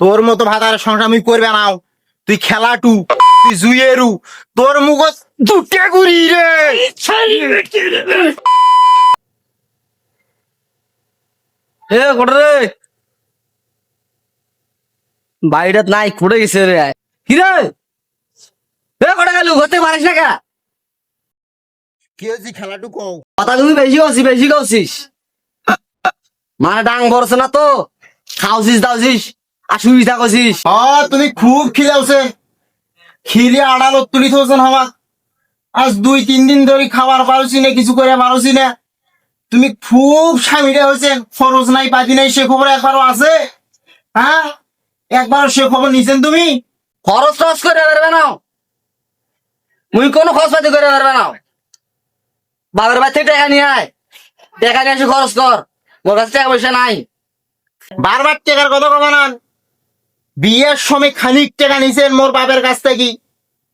তোর মতো ভাতার সংসার আমি করবে নাও তুই খেলাটু তুই জুয়েরু তোর মুখ দুটে গুড়ি রে। এ রে? বাড়িটাত নাই কুড়ে গেছে রে? কি রে? এ কোটে গেল? ঘরতে পারিস না কে? কি হয়েছি খেলাটু কও? কথা তুমি বেশি করছিস বেশি করছিস মানে ডাং ভরছে না তো? খাওছিস দাওছিস? করছিস হ তুমি খুব খিলাওছে খিলে আড়ালত তুলি থোছেন হওয়া আজ দুই তিন দিন ধরে খাবার পারছি না কিছু করে পারছি না। তুমি খুব স্বামীরে হয়েছে খরচ নাই পাতি নাই সে খবর একবারও আছে? হ্যাঁ? একবারও সে খবর নিছেন তুমি? খরচ টরচ করে পারবে না। মুই কোনো খরচ পাতি করে পারবে না। বাবার বাড়ি থেকে টাকা নিয়ে আয়। টাকা নিয়ে এসে খরচ কর। মোর কাছে টাকা পয়সা নাই। বারবার টাকার কথা কবে না। বিয়ের সময় খানিক টাকা নিছেন মোর বাপের কাছ থেকে।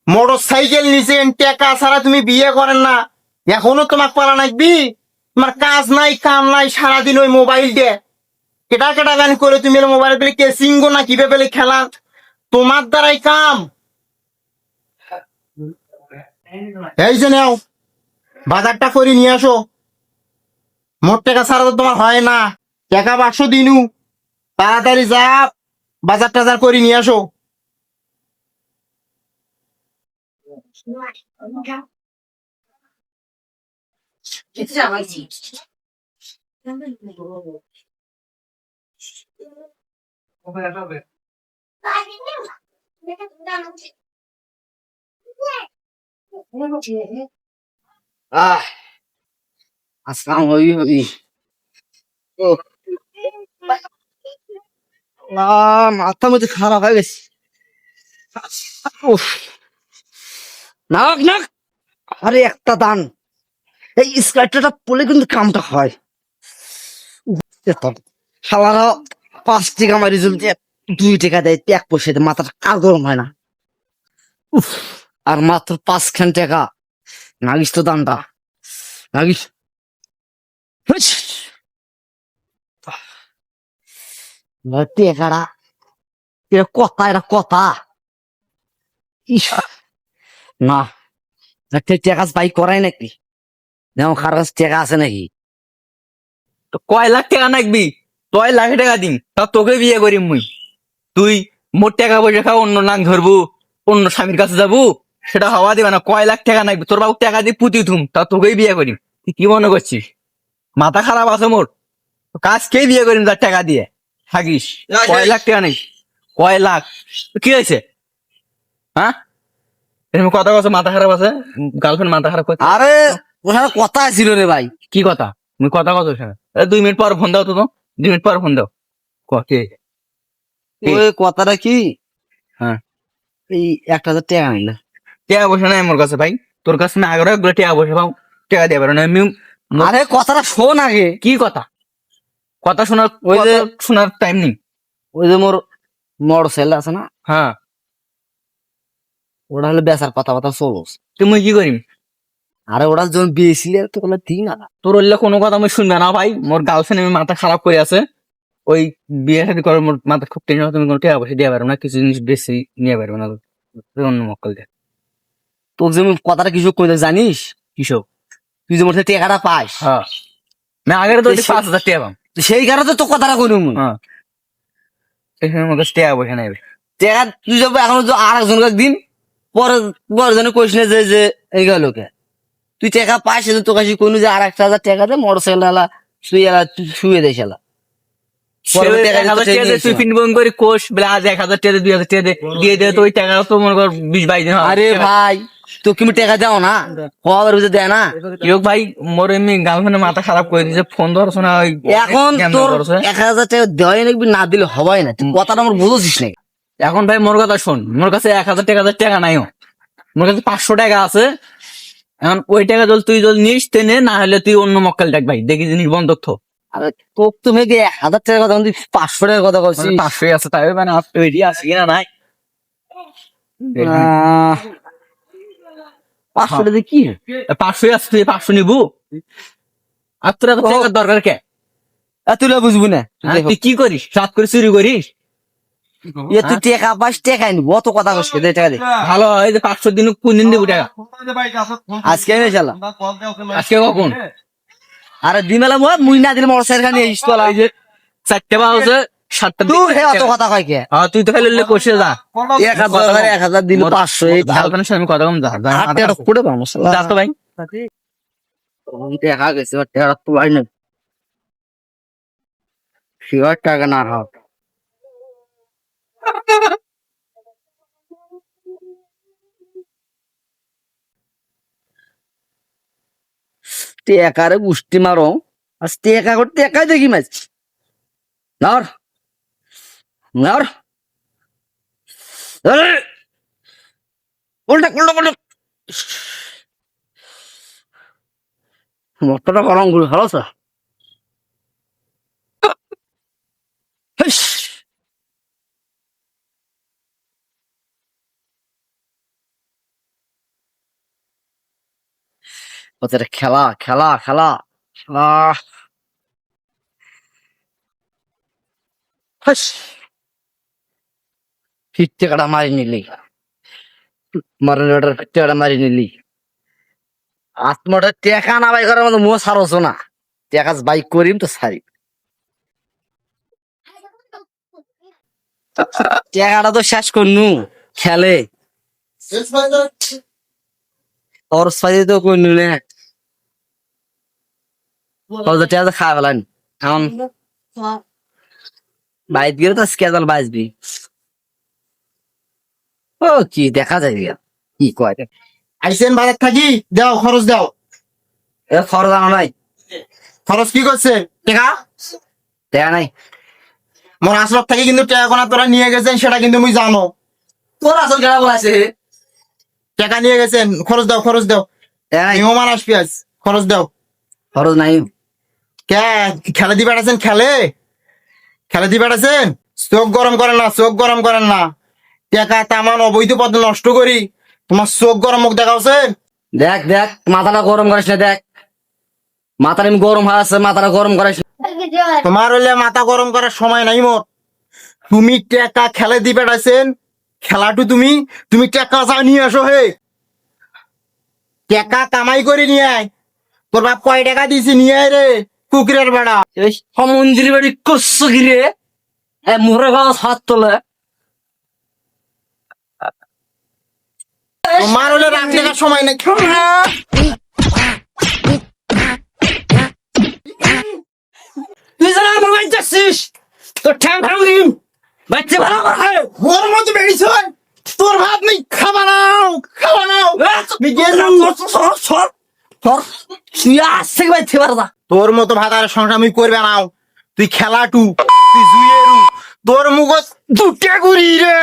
মোটর সাইকেল নিছেন, টাকা ছাড়া তুমি বিয়ে করেন না। এখনও তোমাকে পারা নাকবি তোমার কাজ নাই, কাম নাই, সারাদিন ওই মোবাইল দিয়ে কেটা কেটা গান করে তুমি মোবাইল পেলে কেসিঙ্গো না কীভাবে পেলে খেলা? তোমার দ্বারাই কাম। এই যে নাও, বাজারটা করে নিয়ে আসো। মোট টাকা ছাড়া তো তোমার হয় না। টাকা পাঁচশো দিনু। তাড়াতাড়ি যা বাজার টাজার করে নিয়ে আসো আহ আসসালাম হবি হবি ও না মাথা মধ্যে খারাপ হয়ে গেছে। আরে, একটা দান। এই স্কার্টটা পলে কিন্তু কামটা হয়। শালারা পাঁচ টাকা মারি চলতে দুই টাকা দেয়, এক পয়সা দেয়, মাথাটা কাল গরম হয় না। উফ, আর মাত্র পাঁচখান টাকা। নাগিস তো দামটা নাগিস। হুস। এবার টেকাটা এটা কথা এটা কথা। ইস, না একটা টেকাস বাই করাই নাকি? যেমন কার কাছে টেকা আছে নাকি? তো কয় লাখ টাকা নাকবি? কয় লাখ টাকা দিম তা তোকে বিয়ে করিম মুই। তুই মোট টাকা পয়সা খাও অন্য নাক ধরবো অন্য স্বামীর কাছে যাব সেটা হওয়া দিবে না কয় লাখ টাকা নাকবি? তোর বাবু টাকা দিয়ে পুঁতি থুম তা তোকেই বিয়ে করিম। তুই কি মনে করছিস? মাথা খারাপ আছে মোর। কাজ কে বিয়ে করিম তার টাকা দিয়ে। থাকিস। কয় লাখ টাকা নেই কয় লাখ? কি হয়েছে? হ্যাঁ? এরকম কথা কথা মাথা খারাপ আছে? গার্লফ্রেন্ড মাথা খারাপ করছে আরে ওখানে কথা ছিল রে ভাই। কি কথা? তুমি কথা কত শোনা দুই মিনিট পর ফোন দাও তো তো। দুই মিনিট পর ফোন দাও। ক ওই কথাটা কি? হ্যাঁ। এই এক হাজার টাকা নিলে টাকা পয়সা নাই আমার কাছে ভাই। তোর কাছে না আগে টাকা পয়সা পাও। টাকা দিয়ে পারো না আরে কথাটা শোন আগে। কি কথা? কথা শোনার ওই যে- শোনার টাইম নেই। ওই যে মোর মোর সেল আছে না? হ্যাঁ। ওটা হলে বেচার কথা কথা চলস তুমি কি করিম? আরে ওটা যখন বিয়েছিলে তো বলে দিই না। তোর ওইলে কোনো কথা আমি শুনবে না ভাই। মোর গার্লফ্রেন্ড আমি মাথা খারাপ করে আছে। ওই বিয়ে সাথে করে মোর মাথা খুব টেনশন তুমি কোনো টাকা পয়সা দিয়ে পারো না কিছু জিনিস বেশি নিয়ে পারবে না। অন্য মক্কল দে তোর যে কথাটা কিছু কইতে জানিস? কিসব তুই যে মোর থেকে টাকাটা পাস। হ্যাঁ। আগের তো পাঁচ হাজার টাকা সেই কারণে তো কথাটা কইনি মুই হ্যাঁ। এখানে আমার কাছে টাকা। তুই যাব এখন তো আর একজন দিন। পরে পরে জনে কইস না যে যে এই গেল কে। তুই টাকা পাস সেটা তোর কাছে কইনু যে আর একটা হাজার টাকা দে মোটর সাইকেল আলা শুয়ে আলা। শুয়ে দিয়ে বাইশ আরে ভাই তো কি টাকা দাও না খবর বুঝে দেয় না। কি ভাই মোর এমনি গার্লফ্রেন্ডের মাথা খারাপ করে দিয়েছে ফোন ধরছো না এখন তোর এক হাজার টাকা দেওয়াই নাকি না দিলে হবাই না? কথাটা আমার বুঝছিস না এখন ভাই মোর কথা শোন মোর কাছে এক হাজার টাকা টাকা নাইও। মোর কাছে পাঁচশো টাকা আছে। এখন ওই টাকা যদি তুই যদি নিস তে নে হলে তুই অন্য মক্কেল দেখ ভাই দেখি জিনিস বন্ধক থো আরে তোর তুমি কি হাজার টাকার কথা বলছিস, পাঁচশো টাকার কথা বলছিস? পাঁচশো আছে তাই মানে তৈরি আছে কিনা নাই? পাঁচশো টাকা কি? পাঁচশো আছে পাঁচশো নিবু। আর তোর এত দরকার কে? তুই না। না হ্যাঁ, তুই কি করিস? রাত করে চুরি করিস? এ তুই টেকা পাস টেকাই নিব। অত কথা কস দে টাকা দে। ভালো হয় যে পাঁচশো দিন কোন দিন দেবো টাকা? আজকে আমি চালা আজকে কখন? আরে দিমেলা মই মুই না দিলে মোটর সাইকেল নিয়ে ইস তোলা এই যে চারটে বা হচ্ছে সাতটা তুই হে অত কথা কয় কে? হ্যাঁ তুই তো খালি উল্লেখ করছিস যা এক হাজার হাজার পাঁচশো এই কম যা যা, হাত পাবো যা তো ভাই। দেখা গেছে এবার টেকা তো ভাই না শিওর টাকা না হাও টেকারে গুষ্টি মারো। আর টেকা করে টেকাই দেখি মাছ। নর আরে! উল্টা উল্টা উল্টা! মোটরটা গরম করে ভালো স্যার ওদের খেলা খেলা খেলা খেলা। ফিরতে কাটা মারি নিলি মারেন বেটার ফিরতে কাটা মারি নিলি আত্মটা টেকা না বাই করার মতো মো সারছো না টেকা বাইক করিম তো সারি টেকাটা তো শেষ করনু খেলে তো করনু নে টেকা খাওয়া ফেলান এখন গেলে তো স্কেজাল বাজবি ও কি দেখা যায় কি কয়? আইসেন বাজার থাকি? দাও খরচ দাও। এ ফরজ আনো নাই। খরচ কি করছে? টেকা? দেখা নাই। মোর আসলক থাকি কিন্তু টেকা কোনা তোরা নিয়ে গেছেন সেটা কিন্তু মুই জানো। তোর আসল কেনা বলাছে টাকা নিয়ে গেছেন খরচ দাও খরচ দাও। মেহমান আসবি আজ খরচ দাও। ফরজ নাই। কে খেলে দি বেড়াছেন খেলে? খেলে দি বেড়াছেন চোখ গরম করেন না চোখ গরম করেন না। টাকা তামান অবৈধ পথ নষ্ট করি। তোমার চোখ গরম মুখ দেখাওছেন দেখ দেখ মাথাটা গরম করিস না দেখ। মাথাটা এমনি গরম হয়ে আছে মাথাটা গরম করিস তোমার হইলে মাথা গরম করার সময় নাই মোর। তুমি টাকা খেলে দি বেড়াইছেন। খেলাটু তুমি তুমি টাকা চা নিয়ে আসো হে। টাকা কামাই করে নিয়ে আয়। তোর বাপ কয় টাকা দিছি নিয়ে আয় রে কুকুরের বেড়া। মন্দির বাড়ি করছ কি রে? এ মোরে গাছ হাত তোলে। তোমার হলে রাত দেখার সময় নাই। তুই জানা আমার বাড়ি যাচ্ছিস? তোর ঠ্যাং ভাঙিম বাচ্চা ভালো করে ওর মতো বেড়িছ তোর ভাত নেই। খাবা নাও খাবা নাও। তুই বাচ্চা পারদা তোর মতো ভাত আর সংসার আমি করবে নাও তুই খেলাটু তুই জুয়েরু তোর মুখ দুটে করি রে।